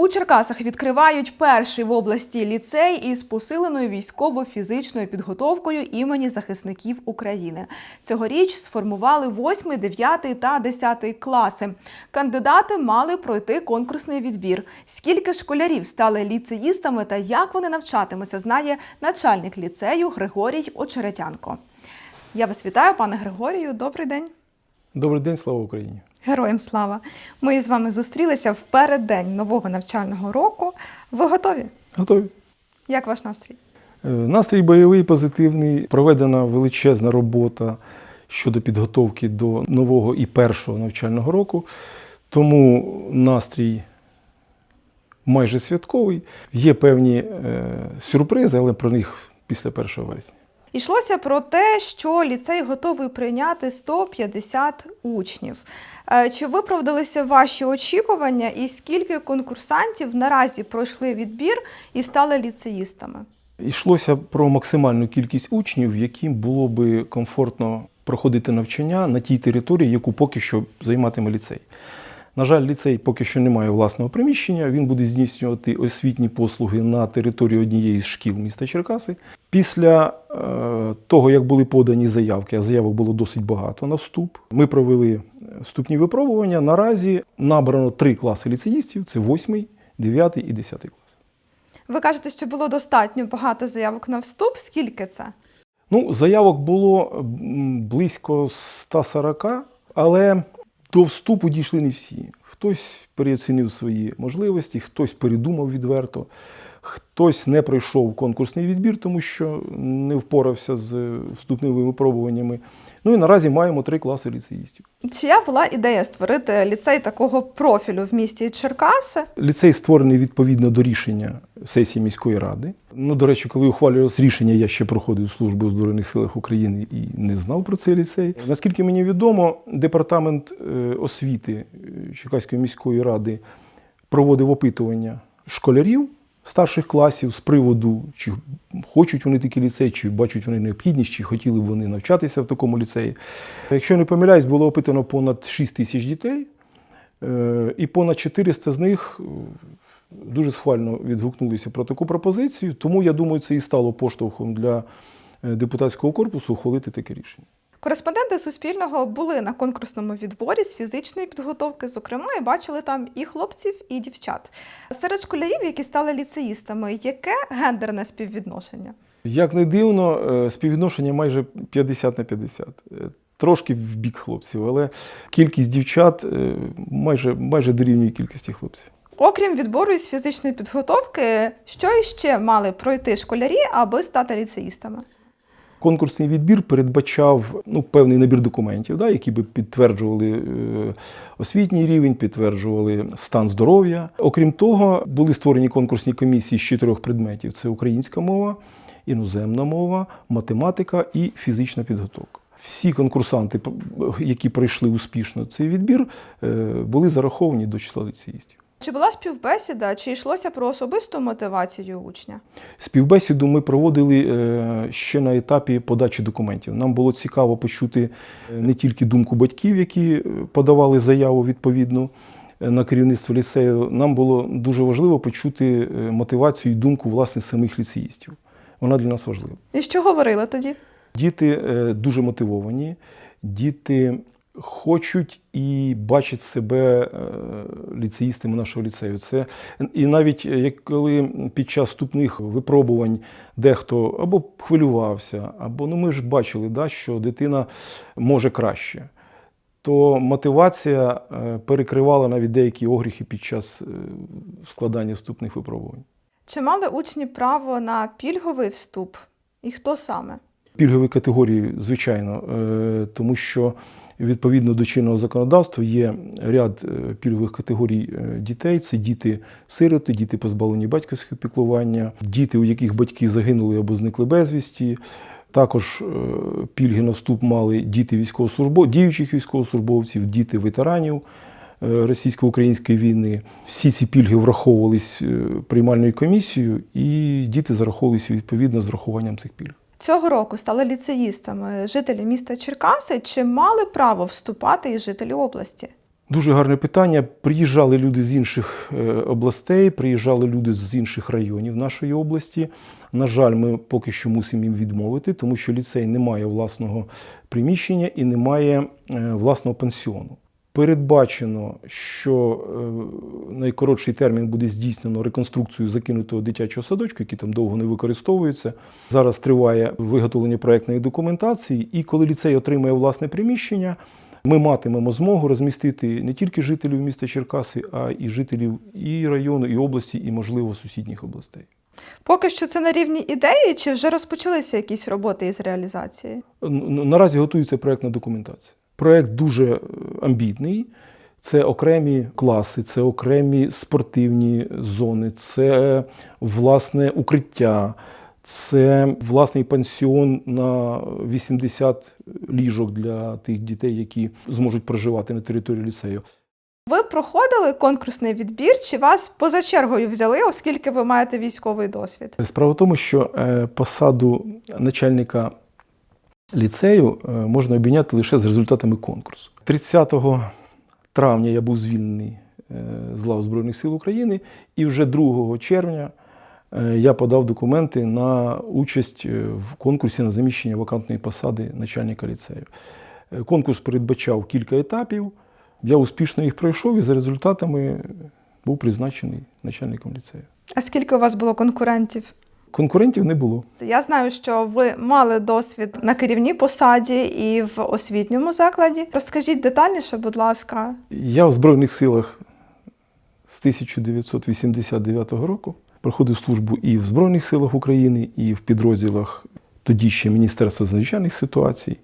У Черкасах відкривають перший в області ліцей із посиленою військово-фізичною підготовкою імені захисників України. Цьогоріч сформували 8, 9 та 10 класи. Кандидати мали пройти конкурсний відбір. Скільки школярів стали ліцеїстами та як вони навчатимуться, знає начальник ліцею Григорій Очеретянко. Я вас вітаю, пане Григорію. Добрий день. Добрий день, слава Україні! Героям слава! Ми з вами зустрілися в переддень нового навчального року. Ви готові? Готові? Як ваш настрій? Е, Настрій бойовий, позитивний. Проведена величезна робота щодо підготовки до нового і першого навчального року. Тому настрій майже святковий. Є певні е, сюрпризи, але про них після 1 вересня. Йшлося про те, що ліцей готовий прийняти 150 учнів. Е, Чи виправдалися ваші очікування, і скільки конкурсантів наразі пройшли відбір і стали ліцеїстами? Йшлося про максимальну кількість учнів, яким було би комфортно проходити навчання на тій території, яку поки що займатиме ліцей. На жаль, ліцей поки що не має власного приміщення. Він буде здійснювати освітні послуги на території однієї з шкіл міста Черкаси. Після е, того, як були подані заявки, а заявок було досить багато на вступ, ми провели вступні випробування. Наразі набрано три класи ліцеїстів: це 8, 9 і 10 клас. Ви кажете, що було достатньо багато заявок на вступ. Скільки це? Ну, заявок було близько 140, але до вступу дійшли не всі. Хтось переоцінив свої можливості, хтось передумав відверто, хтось не пройшов конкурсний відбір, тому що не впорався з вступними випробуваннями. Ну і наразі маємо три класи ліцеїстів. Чия була ідея створити ліцей такого профілю в місті Черкаси? Ліцей створений відповідно до рішення сесії міської ради. Ну, до речі, коли ухвалювалось рішення, я ще проходив службу в Збройних силах України і не знав про цей ліцей. Наскільки мені відомо, департамент е, освіти е, Черкаської міської ради проводив опитування школярів старших класів з приводу, чи хочуть вони такий ліцей, чи бачать вони необхідність, чи хотіли б вони навчатися в такому ліцеї. Якщо не помиляюсь, було опитано понад 6 тисяч дітей, е, і понад 400 з них е, дуже схвально відгукнулися про таку пропозицію. Тому я думаю, це і стало поштовхом для е, депутатського корпусу ухвалити таке рішення. Кореспонденти Суспільного були на конкурсному відборі з фізичної підготовки, зокрема, і бачили там і хлопців, і дівчат. Серед школярів, які стали ліцеїстами, яке гендерне співвідношення? Як не дивно, е, співвідношення майже 50 на 50. Е, Трошки в бік хлопців, але кількість дівчат е, майже, майже дорівнює кількості хлопців. Окрім відбору із фізичної підготовки, що іще мали пройти школярі, аби стати ліцеїстами? Конкурсний відбір передбачав ну, певний набір документів, да, які би підтверджували е, освітній рівень, підтверджували стан здоров'я. Окрім того, були створені конкурсні комісії з чотирьох предметів: це українська мова, іноземна мова, математика і фізична підготовка. Всі конкурсанти, які пройшли успішно цей відбір, е, були зараховані до числа ліцеїстів. Чи була співбесіда, чи йшлося про особисту мотивацію учня? Співбесіду ми проводили е, ще на етапі подачі документів. Нам було цікаво почути е, не тільки думку батьків, які е, подавали заяву відповідну на керівництво ліцею. Нам було дуже важливо почути мотивацію і думку власне самих ліцеїстів. Вона для нас важлива. І що говорили тоді? Діти дуже мотивовані, діти хочуть і бачать себе е, ліцеїстами нашого ліцею. Це і навіть е, як коли під час вступних випробувань дехто або хвилювався, або ну ми ж бачили, да, що дитина може краще. То мотивація е, перекривала навіть деякі огріхи під час складання вступних випробувань. Чи мали учні право на пільговий вступ? І хто саме? пільгові категорії, звичайно, тому що відповідно до чинного законодавства є ряд е, пільгових категорій е, дітей. Це діти-сироти, діти позбавлені батьківського піклування, діти, у яких батьки загинули або зникли безвісті. Також е, пільги на вступ мали діти військовослужбов... діючих військовослужбовців, діти ветеранів російсько-української війни. Всі ці пільги враховувались приймальною комісією, і діти зараховувалися відповідно з врахуванням цих пільг. Цього року стали ліцеїстами жителі міста Черкаси. Чи мали право вступати і жителі області? Дуже гарне питання. Приїжджали люди з інших е, областей, приїжджали люди з інших районів нашої області. На жаль, ми поки що мусимо їм відмовити, тому що ліцей не має власного приміщення і не має е, власного пансіону. Передбачено, що е, найкоротший термін буде здійснено реконструкцію закинутого дитячого садочку, який там довго не використовується. Зараз триває виготовлення проектної документації, і коли ліцей отримає власне приміщення, ми матимемо змогу розмістити не тільки жителів міста Черкаси, а і жителів і району, і області, і, можливо, сусідніх областей. Поки що це на рівні ідеї, чи вже розпочалися якісь роботи із реалізації? Наразі готується проектна документація. Проект дуже е, амбітний. Це окремі класи, це окремі спортивні зони, це власне укриття, це власний пансіон на 80 ліжок для тих дітей, які зможуть проживати на території ліцею. Ви проходили конкурсний відбір, чи вас поза чергою взяли, оскільки ви маєте військовий досвід? Справа в тому, що е, посаду начальника ліцею е, можна обійняти лише з результатами конкурсу. 30 травня я був звільнений е, з лав Збройних сил України, і вже 2 червня е, я подав документи на участь в конкурсі на заміщення вакантної посади начальника ліцею. Конкурс передбачав кілька етапів. Я успішно їх пройшов і за результатами був призначений начальником ліцею. А скільки у вас було конкурентів? Конкурентів не було. Я знаю, що ви мали досвід на керівній посаді і в освітньому закладі. Розкажіть детальніше, будь ласка. Я в Збройних силах з 1989 року проходив службу і в Збройних силах України, і в підрозділах тоді ще Міністерства з надзвичайних ситуацій.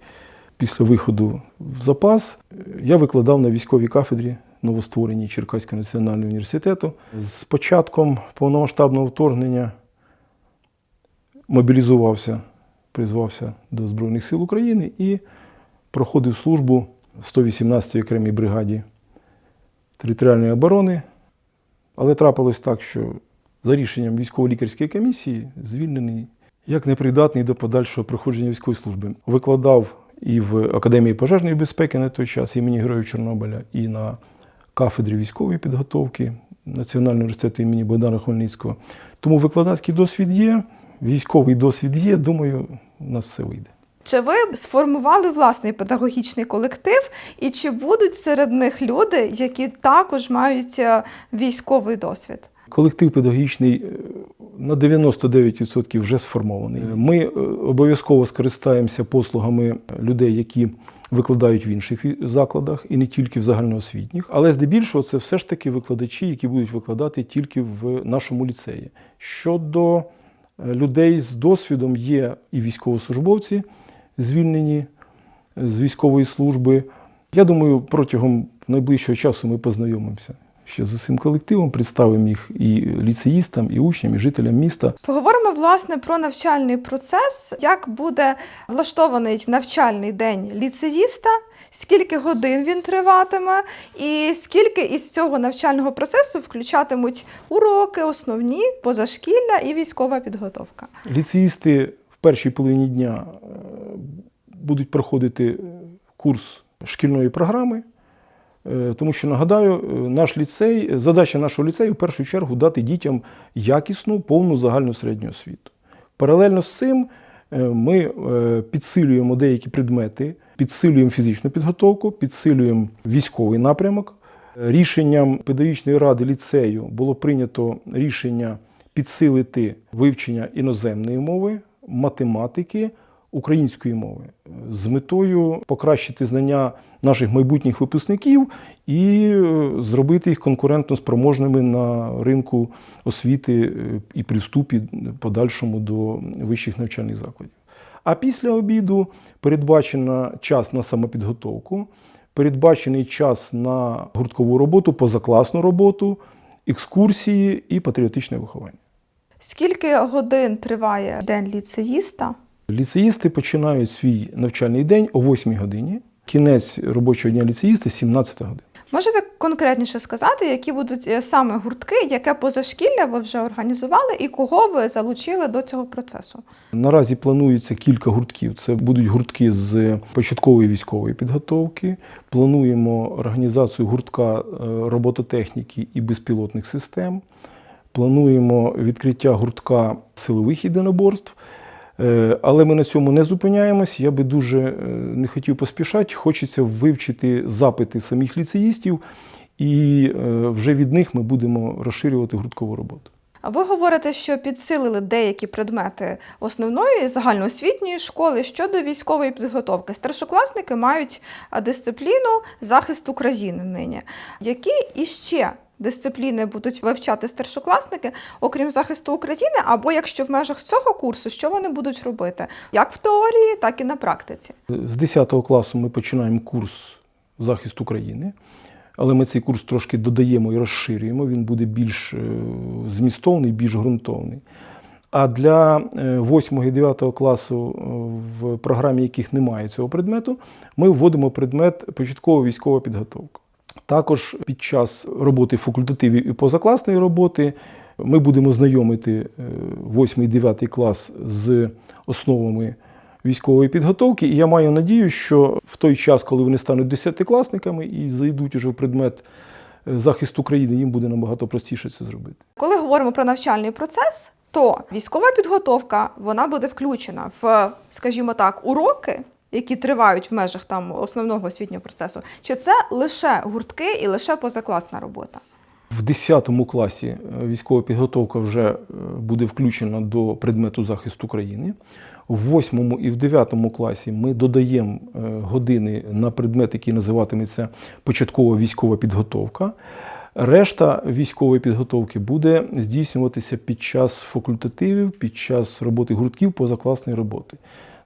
Після виходу в запас я викладав на військовій кафедрі новоствореній Черкаського національного університету. З початком повномасштабного вторгнення мобілізувався, призвався до Збройних сил України і проходив службу в 118-й окремій бригаді територіальної оборони. Але трапилось так, що за рішенням військово-лікарської комісії звільнений як непридатний до подальшого проходження військової служби. Викладав і в Академії пожежної безпеки на той час імені Героїв Чорнобиля, і на кафедрі військової підготовки Національного університету імені Богдана Хмельницького. Тому викладацький досвід є, військовий досвід є. Думаю, у нас все вийде. Чи ви сформували власний педагогічний колектив, і чи будуть серед них люди, які також мають е, військовий досвід? Колектив педагогічний е, на 99% вже сформований. Ми е, обов'язково скористаємося послугами людей, які викладають в інших закладах і не тільки в загальноосвітніх, але здебільшого це все ж таки викладачі, які будуть викладати тільки в нашому ліцеї. Щодо людей з досвідом є і військовослужбовці, звільнені е, з військової служби. Я думаю, протягом найближчого часу ми познайомимося ще з усім колективом, представимо їх і ліцеїстам, і учням, і жителям міста. Поговоримо власне про навчальний процес, як буде влаштований навчальний день ліцеїста, скільки годин він триватиме, і скільки із цього навчального процесу включатимуть уроки, основні, позашкілля і військова підготовка. Ліцеїсти в першій половині дня е, будуть проходити курс шкільної програми. Е, Тому що нагадаю, е, наш ліцей, задача нашого ліцею в першу чергу дати дітям якісну, повну загальну середню освіту. Паралельно з цим ми підсилюємо деякі предмети, підсилюємо фізичну підготовку, підсилюємо військовий напрямок. Рішенням педагогічної ради ліцею було прийнято рішення підсилити вивчення іноземної мови, математики, української мови з метою покращити знання наших майбутніх випускників і е, зробити їх конкурентно спроможними на ринку освіти е, і при вступі подальшому до вищих навчальних закладів. А після обіду передбачено час на самопідготовку, передбачений час на гурткову роботу, позакласну роботу, екскурсії і патріотичне виховання. Скільки годин триває день ліцеїста? Ліцеїсти починають свій навчальний день о 8 годині. Кінець робочого дня ліцеїста 17 годин. Можете конкретніше сказати, які будуть е, саме гуртки, яке позашкілля ви вже організували і кого ви залучили до цього процесу? Наразі планується кілька гуртків. Це будуть гуртки з початкової військової підготовки. Плануємо організацію гуртка е, робототехніки і безпілотних систем. Плануємо відкриття гуртка силових єдиноборств. Е, Але ми на цьому не зупиняємось. Я би дуже е, не хотів поспішати. Хочеться вивчити запити самих ліцеїстів, і е, вже від них ми будемо розширювати гурткову роботу. Ви говорите, що підсилили деякі предмети основної загальноосвітньої школи щодо військової підготовки. Старшокласники мають дисципліну захист України нині. Які іще дисципліни будуть вивчати старшокласники, окрім захисту України, або якщо в межах цього курсу, що вони будуть робити, як в теорії, так і на практиці? З 10 класу ми починаємо курс захист України, але ми цей курс трошки додаємо і розширюємо. Він буде більш е, змістовний, більш ґрунтовний. А для 8 і 9 класу, е, в програмі яких немає цього предмету, ми вводимо предмет початкова військова підготовка. Також під час роботи факультативів і позакласної роботи ми будемо знайомити 8 і 9 клас з основами військової підготовки. І я маю надію, що в той час, коли вони стануть десятикласниками і зайдуть уже в предмет е, захист України, їм буде набагато простіше це зробити. Коли говоримо про навчальний процес, то військова підготовка вона буде включена в, скажімо так, уроки, які тривають в межах там основного освітнього процесу. Чи це лише гуртки і лише позакласна робота? В 10 класі е, військова підготовка вже е, буде включена до предмету захисту України. В 8 і в 9 класі ми додаємо е, години на предмет, який називатиметься початкова військова підготовка. Решта військової підготовки буде здійснюватися під час факультативів, під час роботи гуртків позакласної роботи.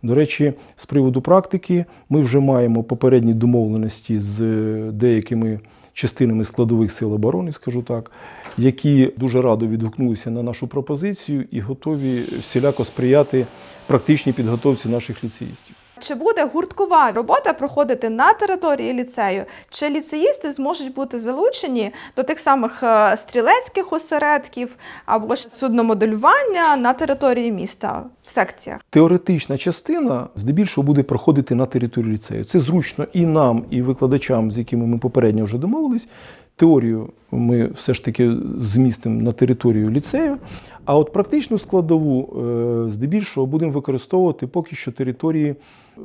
До речі, з приводу практики ми вже маємо попередні домовленості з е, деякими частинами складових сил оборони, скажу так, які дуже радо відгукнулися на нашу пропозицію і готові всіляко сприяти практичній підготовці наших ліцеїстів. Чи буде гурткова робота проходити на території ліцею? Чи ліцеїсти зможуть бути залучені до тих самих е, стрілецьких осередків або ж судномоделювання на території міста в секціях? Теоретична частина здебільшого буде проходити на території ліцею. Це зручно і нам, і викладачам, з якими ми попередньо вже домовились. Теорію ми все ж таки змістимо на територію ліцею, а от практичну складову е, здебільшого будемо використовувати поки що території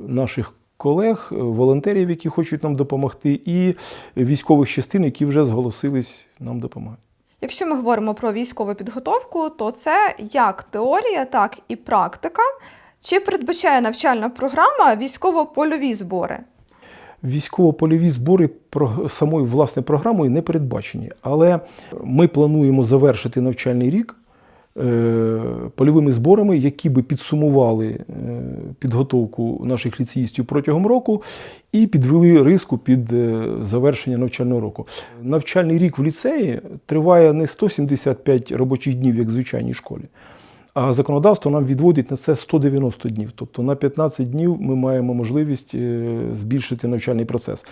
наших колег, е, волонтерів, які хочуть нам допомогти, і військових частин, які вже зголосились нам допомагати. Якщо ми говоримо про військову підготовку, то це як теорія, так і практика. Чи передбачає навчальна програма військово-польові збори? Військово-польові збори самою власне програмою не передбачені, але ми плануємо завершити навчальний рік польовими зборами, які би підсумували е, підготовку наших ліцеїстів протягом року і підвели риску під е, завершення навчального року. Навчальний рік в ліцеї триває не 175 робочих днів, як в звичайній школі. А законодавство нам відводить на це 190 днів. Тобто на 15 днів ми маємо можливість е, збільшити навчальний процес.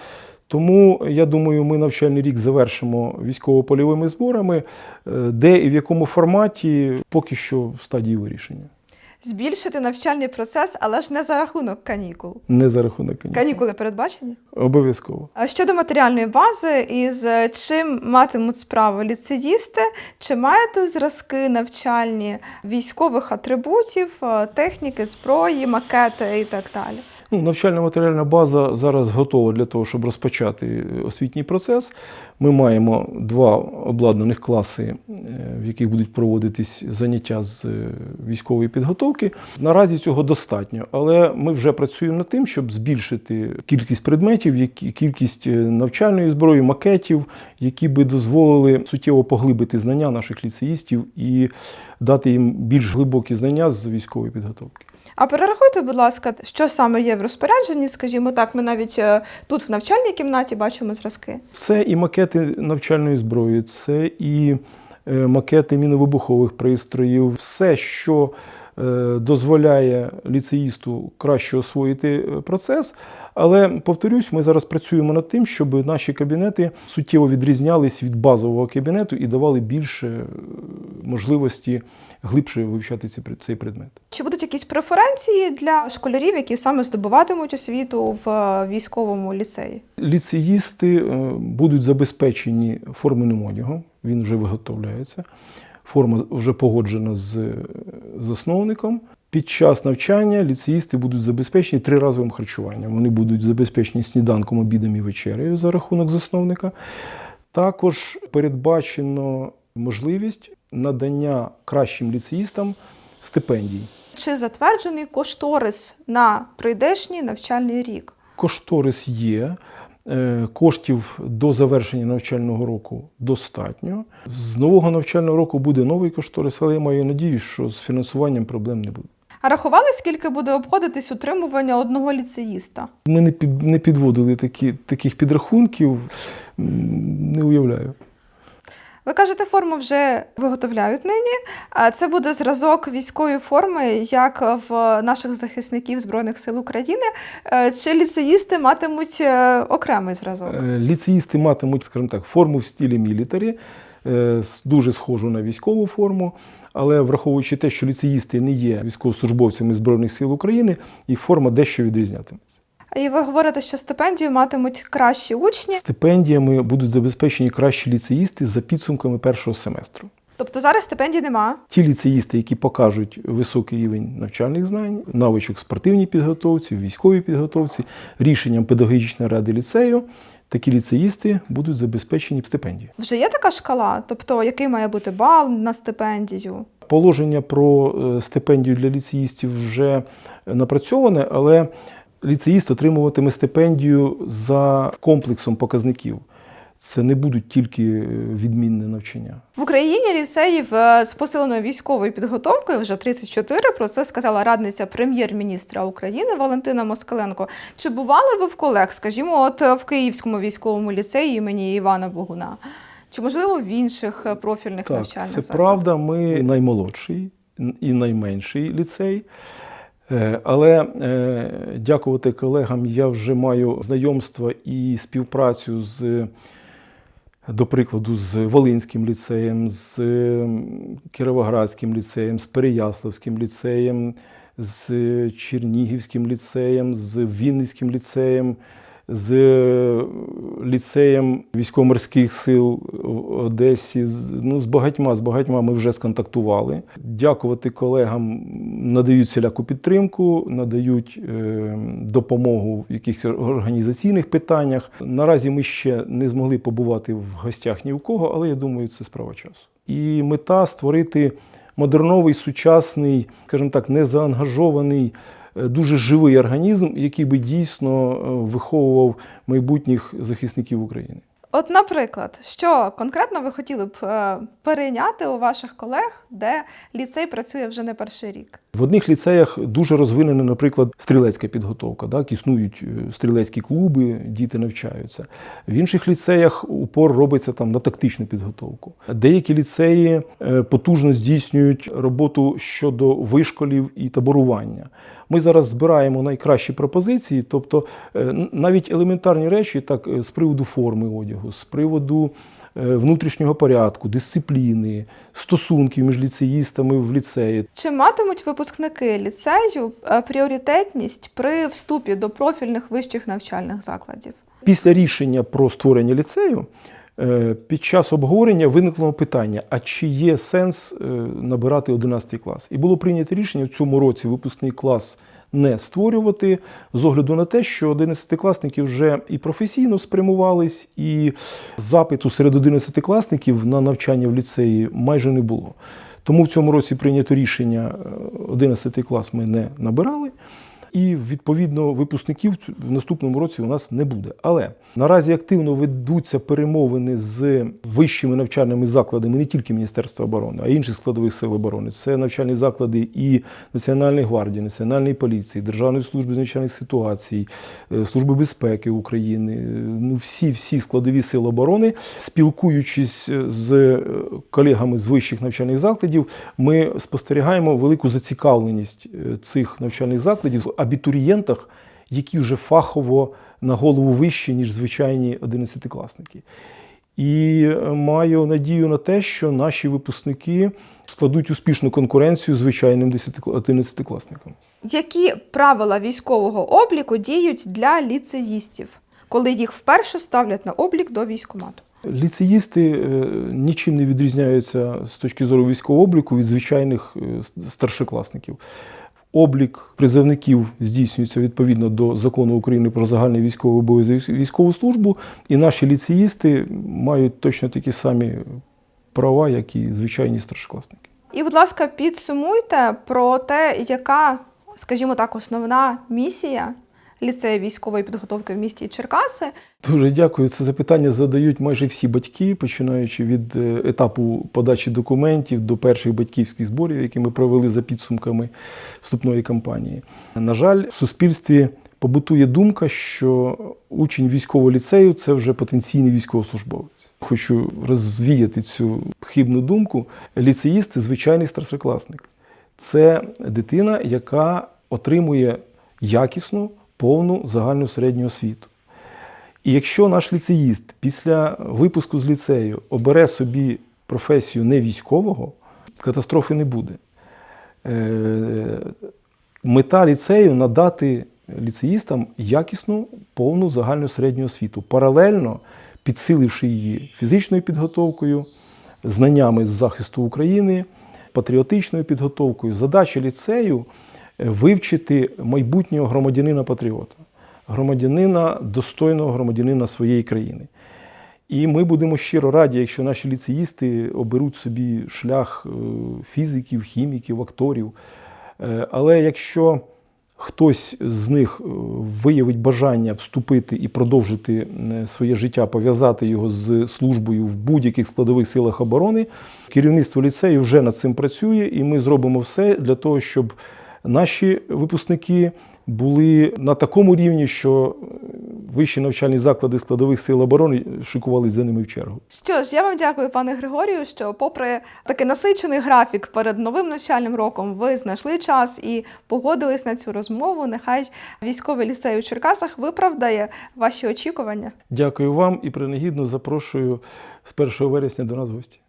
Тому я думаю, ми навчальний рік завершимо військово-польовими зборами, е, де і в якому форматі поки що в стадії вирішення. Збільшити навчальний процес, але ж не за рахунок канікул. Не за рахунок канікул. Канікули передбачені? Обов'язково. А щодо матеріальної бази, із е, чим матимуть справу ліцеїсти, чи маєте зразки навчальні військових атрибутів, е, техніки, зброї, макети і так далі? Ну, навчальна матеріальна база зараз готова для того, щоб розпочати освітній процес. Ми маємо два обладнаних класи, е, в яких будуть проводитись заняття з е, військової підготовки. Наразі цього достатньо, але ми вже працюємо над тим, щоб збільшити кількість предметів, кількість е, навчальної зброї, макетів, які би дозволили суттєво поглибити знання наших ліцеїстів і дати їм більш глибокі знання з військової підготовки. А перерахуйте, будь ласка, що саме є в розпорядженні, скажімо так, ми навіть тут в навчальній кімнаті бачимо зразки. Це і макети навчальної зброї, це і е, макети міновибухових пристроїв, все, що е, дозволяє ліцеїсту краще освоїти е, процес. Але повторюсь, ми зараз працюємо над тим, щоб наші кабінети суттєво відрізнялись від базового кабінету і давали більше е, можливості глибше вивчати ці цей предмет. Чи будуть якісь преференції для школярів, які саме здобуватимуть освіту в е, військовому ліцеї? Ліцеїсти е, будуть забезпечені форменим одягом, він вже виготовляється. Форма вже погоджена з засновником. Під час навчання ліцеїсти будуть забезпечені триразовим харчуванням. Вони будуть забезпечені сніданком, обідом і вечерею за рахунок засновника. Також передбачено можливість надання кращим ліцеїстам стипендій. Чи затверджений кошторис на прийдешній навчальний рік? Кошторис є. е, Коштів до завершення навчального року достатньо. З нового навчального року буде новий кошторис, але я маю надію, що з фінансуванням проблем не буде. А рахували, скільки буде обходитись утримування одного ліцеїста? Ми не, під, не підводили такі, таких підрахунків, не уявляю. Ви кажете, форму вже виготовляють нині. А це буде зразок військової форми, як в наших захисників Збройних сил України. Е, Чи ліцеїсти матимуть е, окремий зразок? Е, Ліцеїсти матимуть, скажімо так, форму в стилі мілітарі, дуже схожу на військову форму. Але враховуючи те, що ліцеїсти не є військовослужбовцями Збройних сил України, їх форма дещо відрізнятиметься. І ви говорите, що стипендію матимуть кращі учні. Стипендіями будуть забезпечені кращі ліцеїсти за підсумками першого семестру. Тобто зараз стипендій нема. Ті ліцеїсти, які покажуть високий рівень навчальних знань, навичок спортивній підготовці, військовій підготовці, рішенням педагогічної ради ліцею, такі ліцеїсти будуть забезпечені стипендією. Вже є така шкала, тобто який має бути бал на стипендію. Положення про е, стипендію для ліцеїстів вже напрацьоване, але ліцеїст отримуватиме стипендію за комплексом показників. Це не будуть тільки е, відмінне навчання. В Україні ліцеїв е, з посиленою військовою підготовкою вже 34, Про це сказала радниця прем'єр-міністра України Валентина Москаленко. Чи бували ви в колег, скажімо, от е, в Київському військовому ліцеї імені Івана Богуна? Чи можливо в інших профільних Так, навчальних це закладах? правда. Ми наймолодший і найменший ліцей. Але дякувати колегам, я вже маю знайомство і співпрацю з, до прикладу, з Волинським ліцеєм, з Кіровоградським ліцеєм, з Переяславським ліцеєм, з Чернігівським ліцеєм, з Вінницьким ліцеєм, з е, ліцеєм військово-морських сил в Одесі. Ну, з багатьма, з багатьма ми вже сконтактували. Дякувати колегам надають всіляку підтримку, надають е, допомогу в якихось організаційних питаннях. Наразі ми ще не змогли побувати в гостях ні в кого, але я думаю, це справа часу. І мета створити модерновий, сучасний, скажімо так, незаангажований, дуже живий організм, який би дійсно е, виховував майбутніх захисників України. От, наприклад, що конкретно ви хотіли б е, перейняти у ваших колег, де ліцей працює вже не перший рік? В одних ліцеях дуже розвинена, наприклад, стрілецька підготовка. Так? Існують е, стрілецькі клуби, діти навчаються. В інших ліцеях упор робиться там на тактичну підготовку. Деякі ліцеї е, потужно здійснюють роботу щодо вишколів і таборування. Ми зараз збираємо найкращі пропозиції, тобто навіть елементарні речі, так з приводу форми одягу, з приводу е, внутрішнього порядку, дисципліни, стосунків між ліцеїстами в ліцеї. Чи матимуть випускники ліцею е, пріоритетність при вступі до профільних вищих навчальних закладів? Після рішення про створення ліцею е, під час обговорення виникло питання: а чи є сенс набирати 11 клас? І було прийнято рішення в цьому році випускний клас не створювати з огляду на те, що 11-класники вже і професійно спрямувались, і запиту серед 11-класників на навчання в ліцеї майже не було. Тому в цьому році прийнято рішення е, 11 клас ми не набирали. І відповідно випускників в наступному році у нас не буде. Але наразі активно ведуться перемовини з вищими навчальними закладами не тільки Міністерства оборони, а й інших складових сил оборони. Це навчальні заклади і Національної гвардії, Національної поліції, Державної служби з надзвичайних ситуацій, е, Служби безпеки України. Ну всі всі складові сили оборони, спілкуючись е, з е, колегами з вищих навчальних закладів, ми спостерігаємо велику зацікавленість цих навчальних закладів абітурієнтах, які вже фахово на голову вищі, ніж звичайні одинадцятикласники. І е, маю надію на те, що наші випускники складуть успішну конкуренцію звичайним 11-класникам. Які правила військового обліку діють для ліцеїстів, коли їх вперше ставлять на облік до військкомату? Ліцеїсти е, нічим не відрізняються з точки зору військового обліку від звичайних е, старшокласників. Облік призовників здійснюється відповідно до закону України про загальний військовий обов'язок військову службу, і наші ліцеїсти мають точно такі самі права, як і звичайні старшокласники. І, будь ласка, підсумуйте про те, яка, скажімо так, основна місія ліцею військової підготовки в місті Черкаси. Дуже дякую. Це запитання задають майже всі батьки, починаючи від е, етапу подачі документів до перших батьківських зборів, які ми провели за підсумками вступної кампанії. На жаль, в суспільстві побутує думка, що учень військового ліцею це вже потенційний військовослужбовець. Хочу розвіяти цю хибну думку. Ліцеїст це звичайний старшокласник. Це дитина, яка отримує якісну, повну загальну середню освіту. І якщо наш ліцеїст після випуску з ліцею обере собі професію не військового, катастрофи не буде. Е, Мета ліцею надати ліцеїстам якісну, повну загальну середню освіту, паралельно підсиливши її фізичною підготовкою, знаннями з захисту України, патріотичною підготовкою. Задача ліцею вивчити майбутнього громадянина-патріота, громадянина, достойного громадянина своєї країни. І ми будемо щиро раді, якщо наші ліцеїсти оберуть собі шлях е, фізиків, хіміків, акторів. Е, Але якщо хтось з них е, виявить бажання вступити і продовжити своє життя, пов'язати його з службою в будь-яких складових силах оборони, керівництво ліцею вже над цим працює, і ми зробимо все для того, щоб наші випускники були на такому рівні, що вищі навчальні заклади складових сил оборони шикувалися за ними в чергу. Що ж, я вам дякую, пане Григорію, що, попри такий насичений графік перед новим навчальним роком, ви знайшли час і погодились на цю розмову. Нехай військовий ліцей у Черкасах виправдає ваші очікування. Дякую вам і принагідно запрошую з 1 вересня до нас гості.